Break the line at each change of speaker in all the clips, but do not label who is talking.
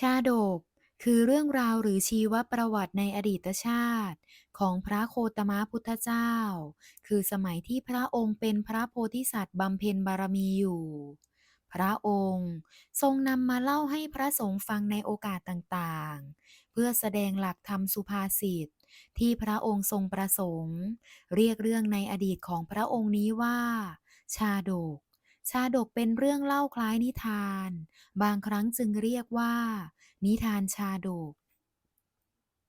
ชาดก คือเรื่องราวหรือชีวประวัติในอดีตชาติ ของพระโคตมะพุทธเจ้า คือสมัยที่พระองค์เป็นพระโพธิสัตว์บำเพ็ญบารมีอยู่ พระองค์ทรงนำมาเล่าให้พระสงฆ์ฟังในโอกาสต่างๆ เพื่อแสดงหลักธรรมสุภาษิตที่พระองค์ทรงประสงค์ เรียกเรื่องในอดีตของพระองค์นี้ว่า ชาดก ชาดกเป็นเรื่องเล่าคล้ายนิทาน บางครั้งจึงเรียกว่า นิทานชาดก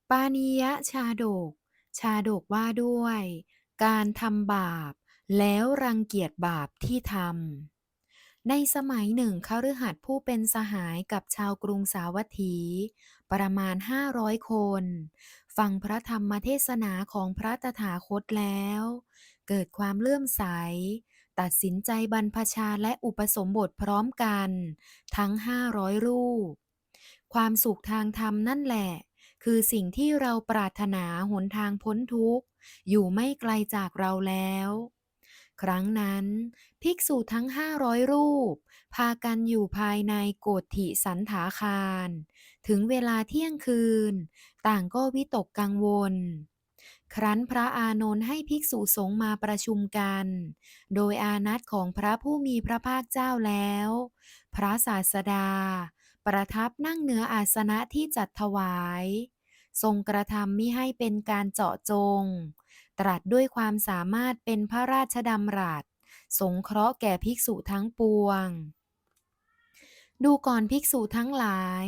ปานิยชาดก ชาดกว่าด้วย การทำบาป แล้วรังเกียจบาปที่ทำ ในสมัยหนึ่งคฤหัสถ์ผู้เป็นสหายกับชาวกรุงสาวัตถี ประมาณห้าร้อยคน ฟังพระธรรมเทศนาของพระตถาคตแล้ว เกิดความเลื่อมใส ตัดสินใจบรรพชาและอุปสมบทพร้อมกัน ทั้งห้าร้อยรูป ความสุขทางธรรมนั่นแหละ คือสิ่งที่เราปรารถนาหนทางพ้นทุกข์ อยู่ไม่ไกลจากเราแล้ว ครั้งนั้น ภิกษุทั้งห้าร้อยรูป พากันอยู่ภายในโกฏิสันถาคาร ถึงเวลาเที่ยงคืน ต่างก็วิตกกังวล ครั้นพระอานนท์ให้ภิกษุสงฆ์มาประชุมกัน โดยอานัตของพระผู้มีพระภาคเจ้าแล้ว พระศาสดา ประทับนั่งเหนืออาสนะที่จัดถวาย ทรงกระทำมิให้เป็นการเจาะจง ตรัสด้วยความสามารถเป็นพระราชดำรัส สงเคราะห์แก่ภิกษุทั้งปวง ดูก่อนภิกษุทั้งหลาย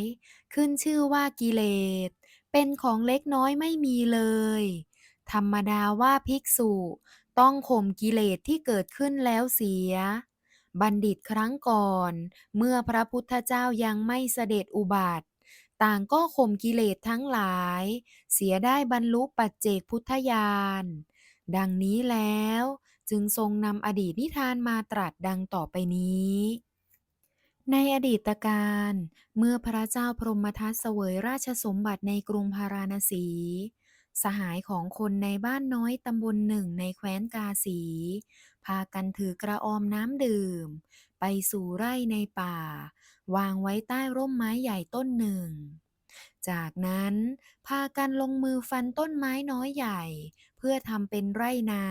ขึ้นชื่อว่ากิเลส เป็นของเล็กน้อยไม่มีเลย ธรรมดาว่าภิกษุ ต้องข่มกิเลสที่เกิดขึ้นแล้วเสีย บัณฑิตครั้งก่อน เมื่อพระพุทธเจ้ายังไม่เสด็จอุบัติ ต่างก็ข่มกิเลสทั้งหลาย เสียได้บรรลุปัจเจกพุทธญาณ ดังนี้แล้วจึงทรงนำอดีตนิทานมาตรัสดังต่อไปนี้ ในอดีตการ เมื่อพระเจ้าพรหมทัตเสวยราชสมบัติในกรุงพาราณสี สหายของคนในบ้านน้อยตำบลหนึ่งในแคว้นกาสี พากันถือกระออมน้ำดื่ม ไปสู่ไร่ในป่า วางไว้ใต้ร่มไม้ใหญ่ต้นหนึ่ง จากนั้นพากันลงมือฟันต้นไม้น้อยใหญ่ เพื่อทำเป็นไร่นา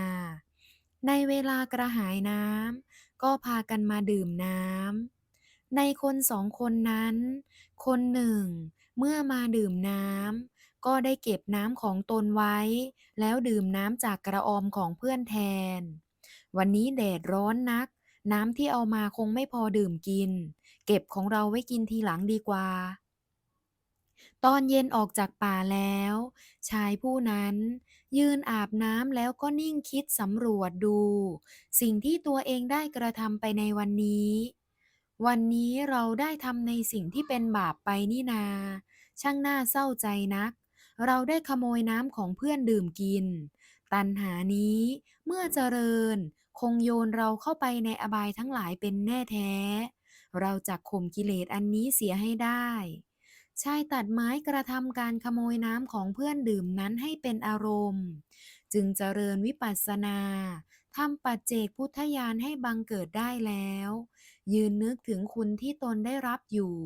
ในเวลากระหายน้ำก็พากันมาดื่มน้ำในคนสองคนนั้น คนหนึ่งเมื่อมาดื่มน้ำ ก็ได้เก็บน้ำของตนไว้ แล้วดื่มน้ำจากกระออมของเพื่อนแทน วันนี้แดดร้อนนัก น้ำที่เอามาคงไม่พอดื่มกิน เก็บของเราไว้กินทีหลังดีกว่า ตอนเย็นออกจากป่าแล้ว ชายผู้นั้นยืนอาบน้ำแล้วก็นิ่งคิดสำรวจดู สิ่งที่ตัวเองได้กระทำไปในวันนี้ วันนี้เราได้ทำในสิ่งที่เป็นบาปไปนี่นา ช่างน่าเศร้าใจนัก เราได้ขโมยน้ำของเพื่อนดื่มกิน ตัณหานี้เมื่อเจริญ คงโยนเราเข้าไปในอบายทั้งหลายเป็นแน่แท้ เราจะข่มกิเลสอันนี้เสียให้ได้ชายตัดไม้กระทำการขโมยน้ำของเพื่อนดื่มนั้นให้เป็นอารมณ์ จึงเจริญวิปัสสนาทำปัจเจกพุทธญาณให้บังเกิดได้แล้ว ยืนนึกถึงคุณที่ตนได้รับอยู่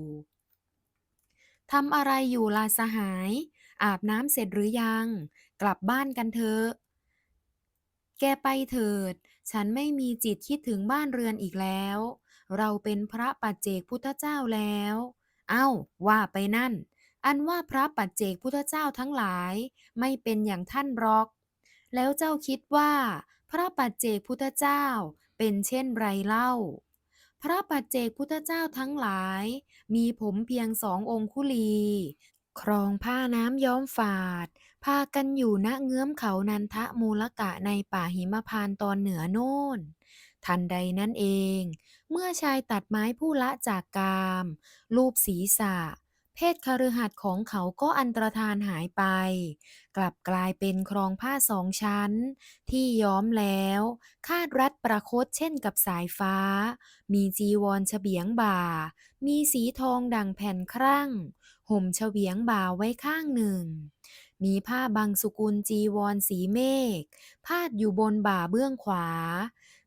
ทำอะไรอยู่ล่ะสหาย อาบน้ำเสร็จหรือยัง กลับบ้านกันเถอะ แกไปเถิด ฉันไม่มีจิตคิดถึงบ้านเรือนอีกแล้ว เราเป็นพระปัจเจกพุทธเจ้าแล้ว เอ้า ว่าไปนั่น อันว่าพระปัจเจกพุทธเจ้าทั้งหลาย ไม่เป็นอย่างท่านหรอก แล้วเจ้าคิดว่า พระปัจเจกพุทธเจ้าเป็นเช่นไรเล่าพระปัจเจกพุทธเจ้าทั้งหลาย มีผมเพียงสององคุลี ครองผ้าน้ำย้อมฝาด พากันอยู่ณเงื้อมเขานันทะมูลกะในป่าหิมพานตอนเหนือโน่น ทันใดนั่นเอง เมื่อชายตัดไม้ผู้ละจากกาม รูปศีรษะ เพศคฤหัสถ์ของเขาก็อันตรธานหายไป กลับกลายเป็นครองผ้าสองชั้น ที่ย้อมแล้ว คาดรัดประคตเช่นกับสายฟ้า มีจีวรเฉบียงบ่า มีสีทองดังแผ่นครั่ง ห่มเฉวียงบ่าไว้ข้างหนึ่ง มีผ้าบางสุกุลจีวรสีเมฆพาดอยู่บนบ่าเบื้องขวา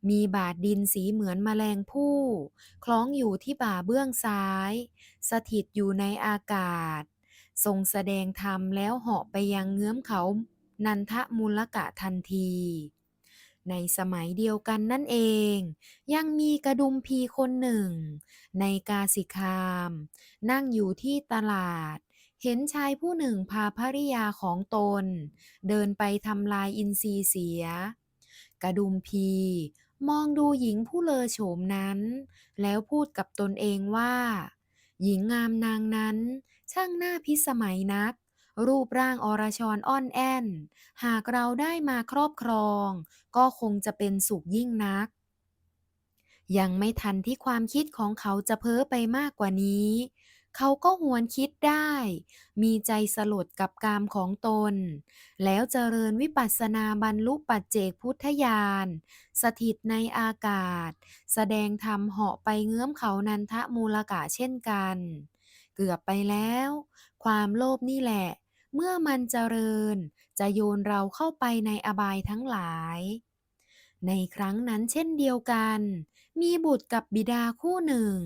มีบาดดินสีเหมือนแมลงผู้ คล้องอยู่ที่บ่าเบื้องซ้าย สถิตอยู่ในอากาศ ทรงแสดงธรรมแล้วเหาะไปยังเงื้อมเขานันทมูลกะทันที ในสมัยเดียวกันนั่นเอง ยังมีกระดุมพีคนหนึ่ง ในกาสิคาม นั่งอยู่ที่ตลาดเห็นชายผู้หนึ่งพาภริยาของตน เดินไปทำลายอินทรีย์เสีย กระดุมพี มองดูหญิงผู้เลอโฉมนั้น แล้วพูดกับตนเองว่า หญิงงามนางนั้น ช่างหน้าพิสมัยนัก รูปร่างอรชรอ่อนแอน หากเราได้มาครอบครอง ก็คงจะเป็นสุขยิ่งนัก ยังไม่ทันที่ความคิดของเขาจะเพ้อไปมากกว่านี้ เขาก็หวนคิดได้ มีใจสลดกับกามของตน แล้วเจริญวิปัสสนาบรรลุปัจเจกพุทธญาณ สถิตในอากาศ แสดงธรรมเหาะไปเงื้อมเขานันทะมูลกะเช่นกัน เกือบไปแล้ว ความโลภนี่แหละ เมื่อมันเจริญ จะโยนเราเข้าไปในอบายทั้งหลาย ในครั้งนั้นเช่นเดียวกัน มีบุตรกับบิดาคู่หนึ่ง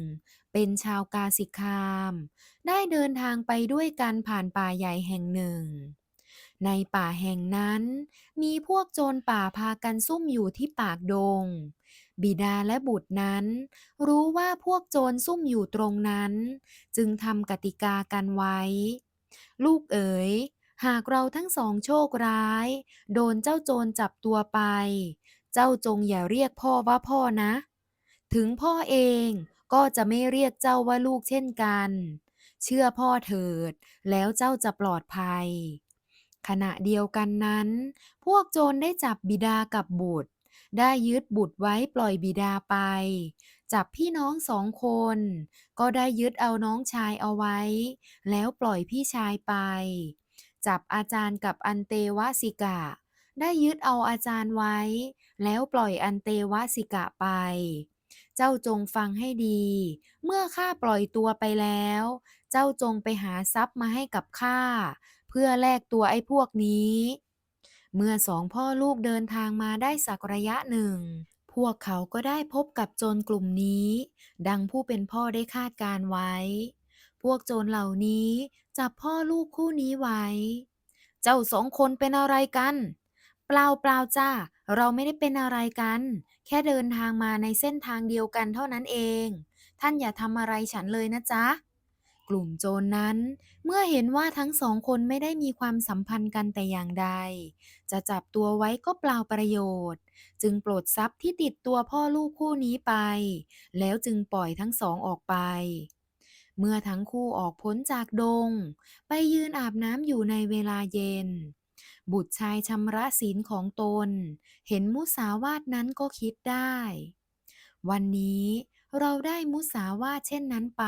เป็นชาวกาสิคาม ได้เดินทางไปด้วยกันผ่านป่าใหญ่แห่งหนึ่ง ในป่าแห่งนั้น มีพวกโจรป่าพากันซุ่มอยู่ที่ปากดง บิดาและบุตรนั้น รู้ว่าพวกโจรซุ่มอยู่ตรงนั้น จึงทำกติกากันไว้ ลูกเอ๋ยหากเราทั้งสองโชคร้าย โดนเจ้าโจรจับตัวไป เจ้าจงอย่าเรียกพ่อว่าพ่อนะ ถึงพ่อเองก็จะไม่เรียกเจ้าว่าลูกเช่นกัน เชื่อพ่อเถิด แล้วเจ้าจะปลอดภัย ขณะเดียวกันนั้น พวกโจรได้จับบิดากับบุตร ได้ยึดบุตรไว้ปล่อยบิดาไป จับพี่น้องสองคน ก็ได้ยึดเอาน้องชายเอาไว้ แล้วปล่อยพี่ชายไป จับอาจารย์กับอันเตวสิกะ ได้ยึดเอาอาจารย์ไว้ แล้วปล่อยอันเตวสิกะไป เจ้าจงฟังให้ดี เมื่อข้าปล่อยตัวไปแล้ว เจ้าจงไปหาทรัพย์มาให้กับข้า เพื่อแลกตัวไอ้พวกนี้ เมื่อสองพ่อลูกเดินทางมาได้สักระยะหนึ่ง พวกเขาก็ได้พบกับโจรกลุ่มนี้ ดังผู้เป็นพ่อได้คาดการไว้ พวกโจรเหล่านี้จับพ่อลูกคู่นี้ไว้ เจ้าสองคนเป็นอะไรกัน เปล่าเปล่าจ้าเราไม่ได้เป็นอะไรกัน แค่เดินทางมาในเส้นทางเดียวกันเท่านั้นเอง ท่านอย่าทำอะไรฉันเลยนะจ๊ะ กลุ่มโจรนั้น เมื่อเห็นว่าทั้งสองคนไม่ได้มีความสัมพันธ์กันแต่อย่างใด จะจับตัวไว้ก็เปล่าประโยชน์ จึงปลดทรัพย์ที่ติดตัวพ่อลูกคู่นี้ไป แล้วจึงปล่อยทั้งสองออกไปเมื่อทั้งคู่ออกพ้นจากดง ไปยืนอาบน้ำอยู่ในเวลาเย็น บุตรชายชำระศีลของตน เห็นมุสาวาทนั้นก็คิดได้ วันนี้เราได้มุสาวาทเช่นนั้นไป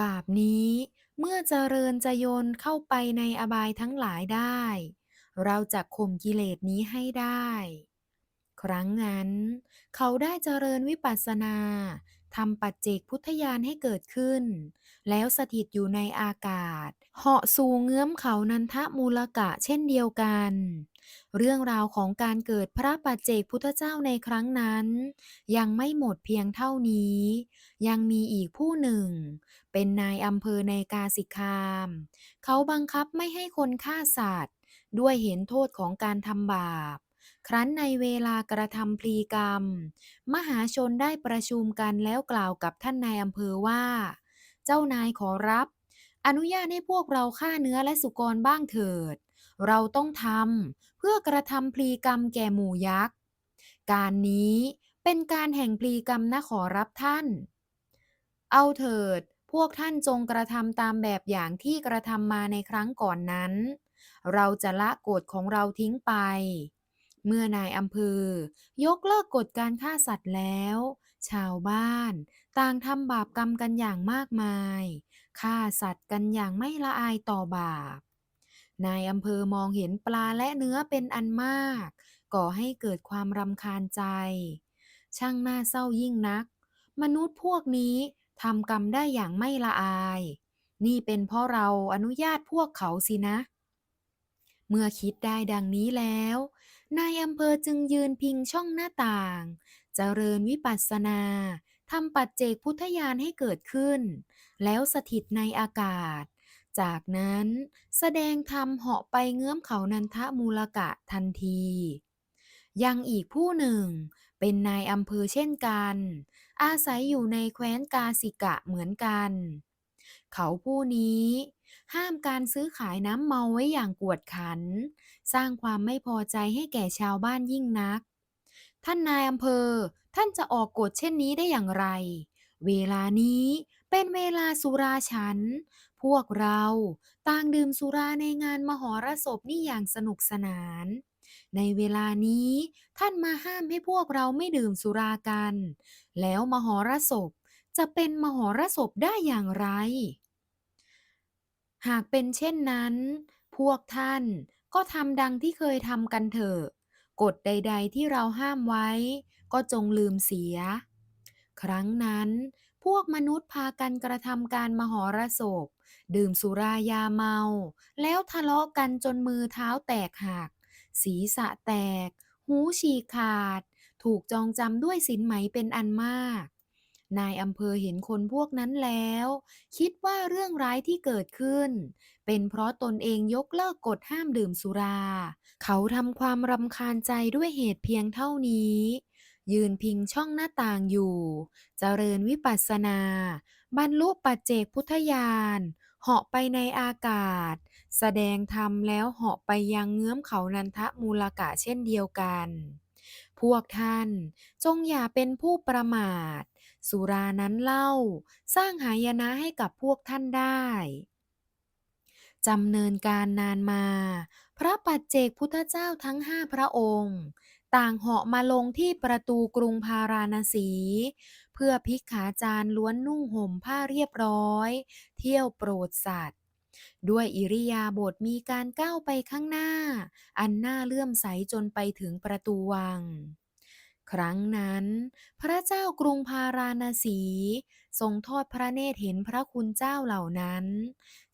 บาปนี้เมื่อเจริญจะโยนเข้าไปในอบายทั้งหลายได้ เราจะข่มกิเลสนี้ให้ได้ ครั้งนั้น เขาได้เจริญวิปัสสนา ทำปัจเจกพุทธญาณให้เกิดขึ้น แล้วสถิตอยู่ในอากาศ เหาะสู่เงื้อมเขานันทมูลกะเช่นเดียวกัน เรื่องราวของการเกิดพระปัจเจกพุทธเจ้าในครั้งนั้น ยังไม่หมดเพียงเท่านี้ ยังมีอีกผู้หนึ่ง เป็นนายอำเภอในกาสิคาม เขาบังคับไม่ให้คนฆ่าสัตว์ ด้วยเห็นโทษของการทำบาป ครั้นในเวลากระทำพลีกรรม มหาชนได้ประชุมกันแล้วกล่าวกับท่านนายอำเภอว่า เจ้านายขอรับ อนุญาตให้พวกเราฆ่าเนื้อและสุกรบ้างเถิด เราต้องทำเพื่อกระทำพลีกรรมแก่หมู่ยักษ์ การนี้เป็นการแห่งพลีกรรมนะขอรับท่าน เอาเถิด พวกท่านจงกระทำตามแบบอย่างที่กระทำมาในครั้งก่อนนั้น เราจะละกฎของเราทิ้งไป เมื่อนายอำเภอ ยกเลิกกฎการฆ่าสัตว์แล้ว ชาวบ้าน ต่างทำบาปกรรมกันอย่างมากมาย ฆ่าสัตว์กันอย่างไม่ละอายต่อบาป นายอำเภอมองเห็นปลาและเนื้อเป็นอันมาก ก่อให้เกิดความรำคาญใจ ช่างน่าเศร้ายิ่งนัก มนุษย์พวกนี้ทำกรรมได้อย่างไม่ละอาย นี่เป็นเพราะเราอนุญาตพวกเขาสินะ เมื่อคิดได้ดังนี้แล้ว นายอำเภอจึงยืนพิงช่องหน้าต่างเจริญวิปัสสนาทำปัจเจกพุทธญาณให้เกิดขึ้น แล้วสถิตในอากาศ จากนั้นแสดงธรรมเหาะไปเงื้อมเขานันทมูลกะทันที ยังอีกผู้หนึ่ง เป็นนายอำเภอเช่นกัน อาศัยอยู่ในแคว้นกาสิกะเหมือนกัน เขาผู้นี้ ห้ามการซื้อขายน้ำเมาไว้อย่างกวดขัน สร้างความไม่พอใจให้แก่ชาวบ้านยิ่งนัก ท่านนายอำเภอ ท่านจะออกกฎเช่นนี้ได้อย่างไร เวลานี้เป็นเวลาสุราฉัน พวกเราต่างดื่มสุราในงานมหรสพนี่อย่างสนุกสนาน ในเวลานี้ท่านมาห้ามให้พวกเราไม่ดื่มสุรากัน แล้วมหรสพจะเป็นมหรสพได้อย่างไร หากเป็นเช่นนั้น พวกท่านก็ทำดังที่เคยทำกันเถอะ กฎใด ๆ ที่เราห้ามไว้ ก็จงลืมเสีย ครั้งนั้น พวกมนุษย์พากันกระทำการมหรสพ ดื่มสุรายาเมา แล้วทะเลาะกันจนมือเท้าแตกหัก ศีรษะแตก หูฉีกขาด ถูกจองจำด้วยสินไหมเป็นอันมาก นายอำเภอเห็นคนพวกนั้นแล้ว คิดว่าเรื่องร้ายที่เกิดขึ้น เป็นเพราะตนเองยกเลิกกฎห้ามดื่มสุรา เขาทำความรำคาญใจด้วยเหตุเพียงเท่านี้ ยืนพิงช่องหน้าต่างอยู่เจริญวิปัสสนา บรรลุปัจเจกพุทธญาณเหาะไปในอากาศ แสดงธรรมแล้วเหาะไปยังเงื้อมเขานันทมูลกะเช่นเดียวกัน พวกท่านจงอย่าเป็นผู้ประมาท สุรานั้นเล่า สร้างหายนะให้กับพวกท่านได้จำเนินการนานมา พระปัจเจกพุทธเจ้าทั้งห้าพระองค์ ต่างเหาะมาลงที่ประตูกรุงพาราณสี เพื่อภิกขาจารย์ล้วนนุ่งห่มผ้าเรียบร้อย เที่ยวโปรดสัตว์ ด้วยอิริยาบถมีการก้าวไปข้างหน้า อันน่าเลื่อมใสจนไปถึงประตูวัง ครั้งนั้น พระเจ้ากรุงพาราณสี ทรงทอดพระเนตรเห็นพระคุณเจ้าเหล่านั้น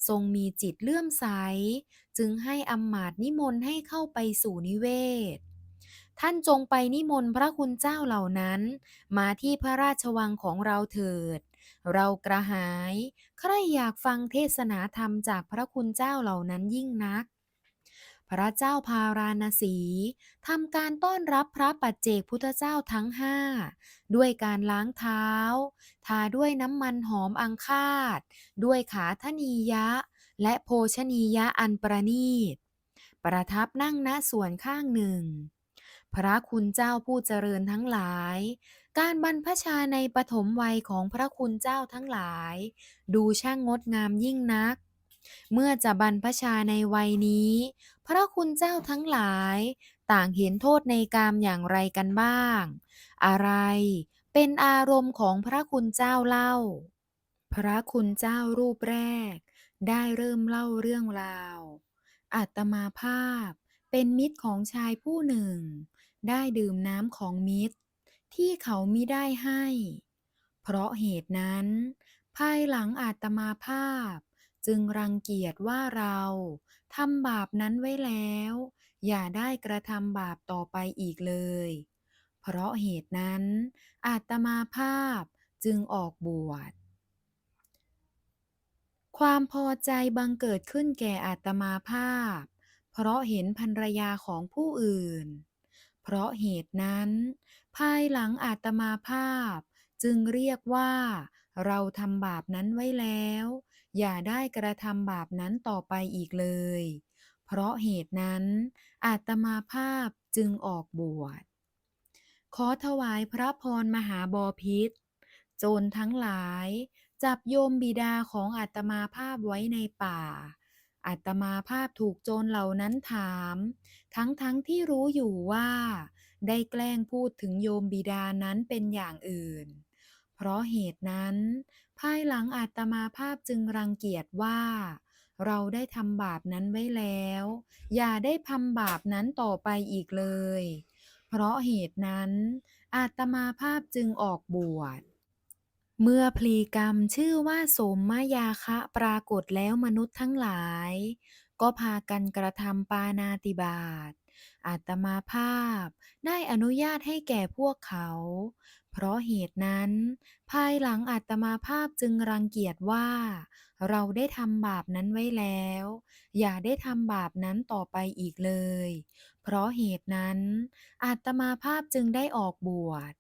ทรงมีจิตเลื่อมใส จึงให้อำมาตย์นิมนต์ให้เข้าไปสู่นิเวศ ท่านจงไปนิมนต์พระคุณเจ้าเหล่านั้น มาที่พระราชวังของเราเถิด เรากระหาย ใครอยากฟังเทศนาธรรมจากพระคุณเจ้าเหล่านั้นยิ่งนัก พระเจ้าพาราณสีทำการต้อนรับพระปัจเจกพุทธเจ้าทั้งห้าด้วยการล้างเท้า ทาด้วยน้ำมันหอมอังคาด ด้วยขาทนียะ และโภชนียะอันประณีต ประทับนั่งณส่วนข้างหนึ่ง พระคุณเจ้าผู้เจริญทั้งหลาย การบรรพชาในปฐมวัยของพระคุณเจ้าทั้งหลาย ดูช่างงดงามยิ่งนัก เมื่อจะบรรพชาในวัยนี้ พระคุณเจ้าทั้งหลายต่างเห็นโทษในกามอย่างไรกันบ้าง อะไรเป็นอารมณ์ของพระคุณเจ้าเล่า พระคุณเจ้ารูปแรก ได้เริ่มเล่าเรื่องราวอาตมาภาพเป็นมิตรของชายผู้หนึ่ง ได้ดื่มน้ำของมิตร ที่เขามิได้ให้ เพราะเหตุนั้น ภายหลังอาตมาภาพ จึงรังเกียจว่าเราทำบาปนั้นไว้แล้ว อย่าได้กระทำบาปต่อไปอีกเลย เพราะเหตุนั้นอาตมาภาพจึงออกบวช ความพอใจบังเกิดขึ้นแก่อาตมาภาพ เพราะเห็นภรรยาของผู้อื่น เพราะเหตุนั้น ภายหลังอาตมาภาพจึงเรียกว่าเราทำบาปนั้นไว้แล้ว อย่าได้กระทำบาปนั้นต่อไปอีกเลย เพราะเหตุนั้น อาตมาภาพจึงออกบวช ขอถวายพระพรมหาบอพิตรโจรทั้งหลาย จับโยมบิดาของอาตมาภาพไว้ในป่า อาตมาภาพถูกโจรเหล่านั้นถาม ทั้งๆทที่รู้อยู่ว่า ได้แกล้งพูดถึงโยมบิดานั้นเป็นอย่างอื่น เพราะเหตุนั้น ภายหลังอาตมาภาพจึงรังเกียจว่า เราได้ทำบาปนั้นไว้แล้ว อย่าได้ทำบาปนั้นต่อไปอีกเลย เพราะเหตุนั้นอาตมาภาพจึงออกบวชเมื่อพลีกรรมชื่อว่าโสมมยาคะปรากฏแล้วมนุษย์ทั้งหลาย ก็พากันกระทำปาณาติบาตอาตมาภาพได้อนุญาตให้แก่พวกเขา เพราะเหตุนั้น ภายหลังอาตมาภาพจึงรังเกียจว่า เราได้ทำบาปนั้นไว้แล้ว อย่าได้ทำบาปนั้นต่อไปอีกเลย เพราะเหตุนั้นอาตมาภาพจึงได้ออกบวช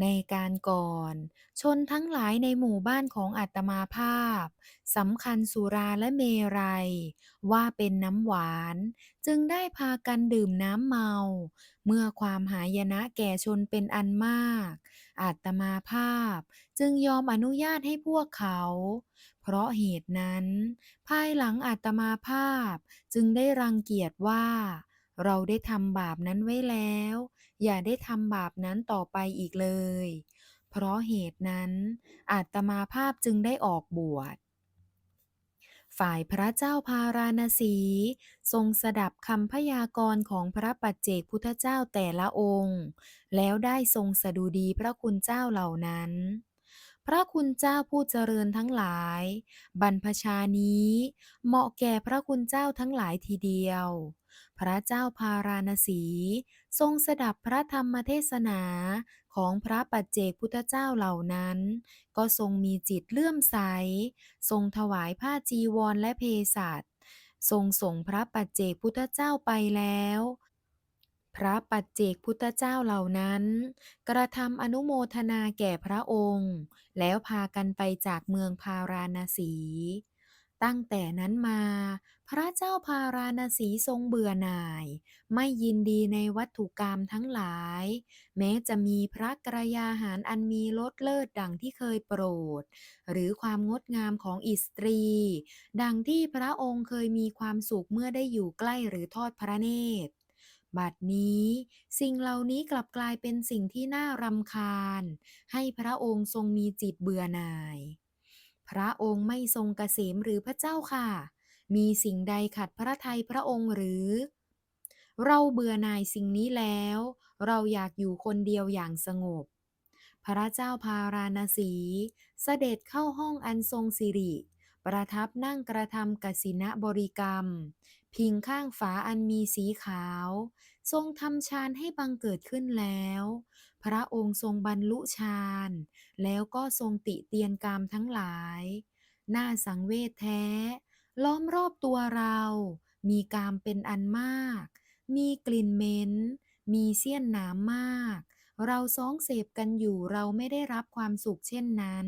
ในการก่อน ชนทั้งหลายในหมู่บ้านของอาตมาภาพสำคัญสุราและเมรัย ว่าเป็นน้ำหวาน จึงได้พากันดื่มน้ำเมา เมื่อความหายนะแก่ชนเป็นอันมากอาตมาภาพจึงยอมอนุญาตให้พวกเขา เพราะเหตุนั้น ภายหลังอาตมาภาพจึงได้รังเกียจว่า เราได้ทำบาปนั้นไว้แล้ว อย่าได้ทำบาปนั้นต่อไปอีกเลย เพราะเหตุนั้นอาตมาภาพจึงได้ออกบวช ฝ่ายพระเจ้าพาราณสี ทรงสดับคำพยากรณ์ของพระปัจเจกพุทธเจ้าแต่ละองค์ แล้วได้ทรงสดุดีพระคุณเจ้าเหล่านั้นพระคุณเจ้าผู้เจริญทั้งหลาย บรรพชานี้ เหมาะแก่พระคุณเจ้าทั้งหลายทีเดียว พระเจ้าพาราณสี ทรงสดับพระธรรมเทศนาของพระปัจเจกพุทธเจ้าเหล่านั้น ก็ทรงมีจิตเลื่อมใส ทรงถวายผ้าจีวรและเพสัชทรงส่งพระปัจเจกพุทธเจ้าไปแล้ว พระปัจเจกพุทธเจ้าเหล่านั้น กระทำอนุโมทนาแก่พระองค์ แล้วพากันไปจากเมืองพาราณสี ตั้งแต่นั้นมา พระเจ้าพาราณสีทรงเบื่อหน่าย ไม่ยินดีในวัตถุกรรมทั้งหลาย แม้จะมีพระกรยาหารอันมีรสเลิศดังที่เคยโปรด หรือความงดงามของอิสตรี ดังที่พระองค์เคยมีความสุขเมื่อได้อยู่ใกล้หรือทอดพระเนตรบัดนี้ สิ่งเหล่านี้กลับกลายเป็นสิ่งที่น่ารำคาญ ให้พระองค์ทรงมีจิตเบื่อหน่าย พระองค์ไม่ทรงเกษมหรือพระเจ้าค่ะ มีสิ่งใดขัดพระทัยพระองค์หรือ เราเบื่อหน่ายสิ่งนี้แล้ว เราอยากอยู่คนเดียวอย่างสงบ พระเจ้าพาราณสีเสด็จเข้าห้องอันทรงสิริ ประทับนั่งกระทำกสิณบริกรรม พิงข้างฝาอันมีสีขาว ทรงทำฌานให้บังเกิดขึ้นแล้ว พระองค์ทรงบรรลุฌานแล้วก็ทรงติเตียนกามทั้งหลาย น่าสังเวชแท้ ล้อมรอบตัวเรา มีกามเป็นอันมาก มีกลิ่นเหม็น มีเสี้ยนหนามมาก เราซ้องเสพกันอยู่เราไม่ได้รับความสุขเช่นนั้น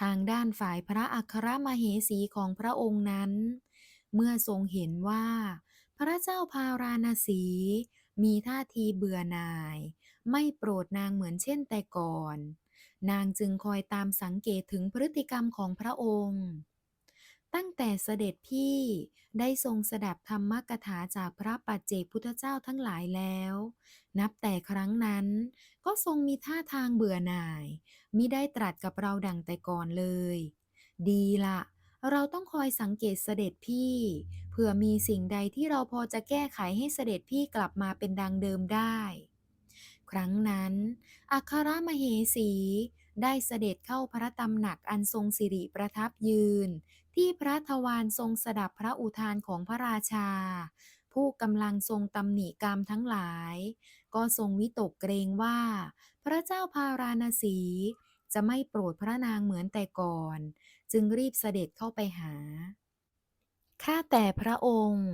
ทางด้านฝ่ายพระอัครมเหสีของพระองค์นั้น เมื่อทรงเห็นว่า พระเจ้าพาราณสีมีท่าทีเบื่อหน่าย ไม่โปรดนางเหมือนเช่นแต่ก่อน นางจึงคอยตามสังเกตถึงพฤติกรรมของพระองค์ ตั้งแต่เสด็จพี่ได้ทรงสดับธรรมกถาจากพระปัจเจกพุทธเจ้าทั้งหลายแล้ว นับแต่ครั้งนั้นก็ทรงมีท่าทางเบื่อหน่ายมิได้ตรัสกับเราดังแต่ก่อนเลย ดีละเราต้องคอยสังเกตเสด็จพี่ เผื่อมีสิ่งใดที่เราพอจะแก้ไขให้เสด็จพี่กลับมาเป็นดังเดิมได้ ครั้งนั้น อัครมเหสี ได้เสด็จเข้าพระตำหนักอันทรงสิริประทับยืน ที่พระทวารทรงสดับพระอุทานของพระราชา ผู้กำลังทรงตำหนิกรรมทั้งหลาย ก็ทรงวิตกเกรงว่า พระเจ้าพาราณสี จะไม่โปรดพระนางเหมือนแต่ก่อน จึงรีบเสด็จเข้าไปหาข้าแต่พระองค์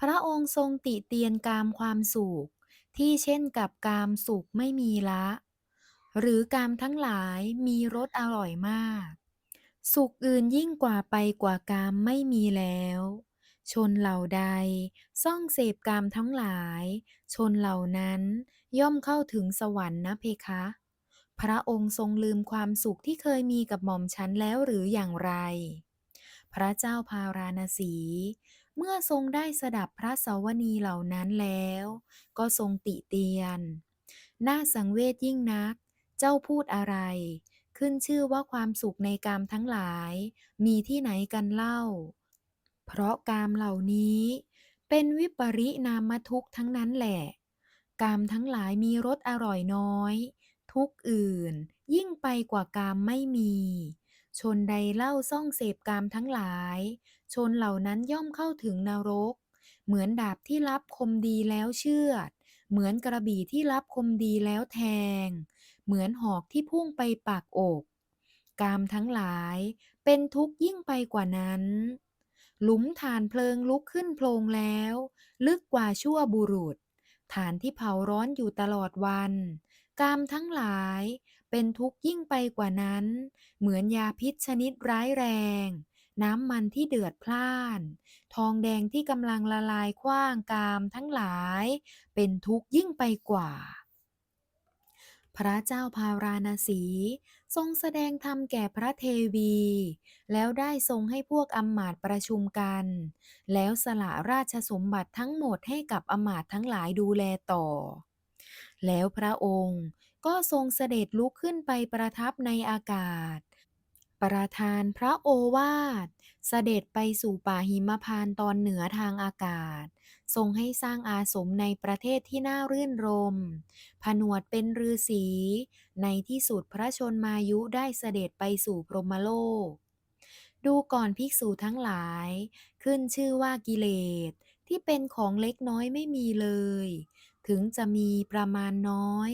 พระองค์ทรงติเตียนกามความสุข ที่เช่นกับกามสุขไม่มีละ หรือกามทั้งหลายมีรสอร่อยมาก สุขอื่นยิ่งกว่าไปกว่ากามไม่มีแล้ว ชนเหล่าใดซ่องเสพกามทั้งหลาย ชนเหล่านั้นย่อมเข้าถึงสวรรค์นะเพคะ พระองค์ทรงลืมความสุขที่เคยมีกับหม่อมฉันแล้วหรืออย่างไร พระเจ้าพาราณสี เมื่อทรงได้สดับพระสาวนีเหล่านั้นแล้ว ก็ทรงติเตียน น่าสังเวชยิ่งนัก เจ้าพูดอะไร ขึ้นชื่อว่าความสุขในกามทั้งหลาย มีที่ไหนกันเล่า เพราะกามเหล่านี้ เป็นวิปริณามทุกข์ทั้งนั้นแหละ กามทั้งหลายมีรสอร่อยน้อย ทุกข์อื่น ยิ่งไปกว่ากามไม่มี ชนใดเล่าซ่องเสพกามทั้งหลาย ชนเหล่านั้นย่อมเข้าถึงนรก เหมือนดาบที่รับคมดีแล้วเชือด เหมือนกระบี่ที่รับคมดีแล้วแทง เหมือนหอกที่พุ่งไปปากอก กามทั้งหลายเป็นทุกข์ยิ่งไปกว่านั้น หลุมฐานเพลิงลุกขึ้นโพลงแล้ว ลึกกว่าชั่วบุรุษ ฐานที่เผาร้อนอยู่ตลอดวัน กามทั้งหลายเป็นทุกข์ยิ่งไปกว่านั้น เหมือนยาพิษชนิดร้ายแรง น้ำมันที่เดือดพล่าน ทองแดงที่กำลังละลายขว้างกามทั้งหลาย เป็นทุกข์ยิ่งไปกว่า พระเจ้าพาราณสี ทรงแสดงธรรมแก่พระเทวี แล้วได้ทรงให้พวกอำมาตย์ประชุมกัน แล้วสละราชสมบัติทั้งหมดให้กับอำมาตย์ทั้งหลายดูแลต่อ แล้วพระองค์ก็ทรงเสด็จลุกขึ้นไปประทับในอากาศ ประทานพระโอวาท เสด็จไปสู่ป่าหิมพานต์ตอนเหนือทางอากาศ ทรงให้สร้างอาสมในประเทศที่น่ารื่นรม ผนวดเป็นฤาษี ในที่สุดพระชนมายุได้เสด็จไปสู่พรหมโลก ดูก่อนภิกษุทั้งหลาย ขึ้นชื่อว่ากิเลสที่เป็นของเล็กน้อยไม่มีเลย ถึงจะมีประมาณน้อย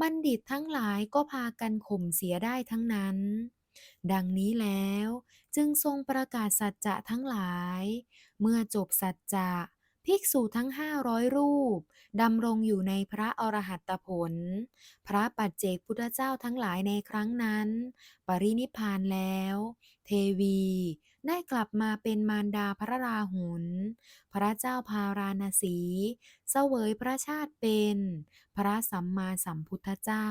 บัณฑิตทั้งหลายก็พากันข่มเสียได้ทั้งนั้น ดังนี้แล้วจึงทรงประกาศสัจจะทั้งหลาย เมื่อจบสัจจะภิกษุทั้งห้าร้อยรูป ดำรงอยู่ในพระอรหัตผล พระปัจเจกพุทธเจ้าทั้งหลายในครั้งนั้น ปรินิพพานแล้ว เทวี ได้กลับมาเป็นมารดาพระราหุล พระเจ้าพาราณสี เสวยพระชาติเป็น พระสัมมาสัมพุทธเจ้า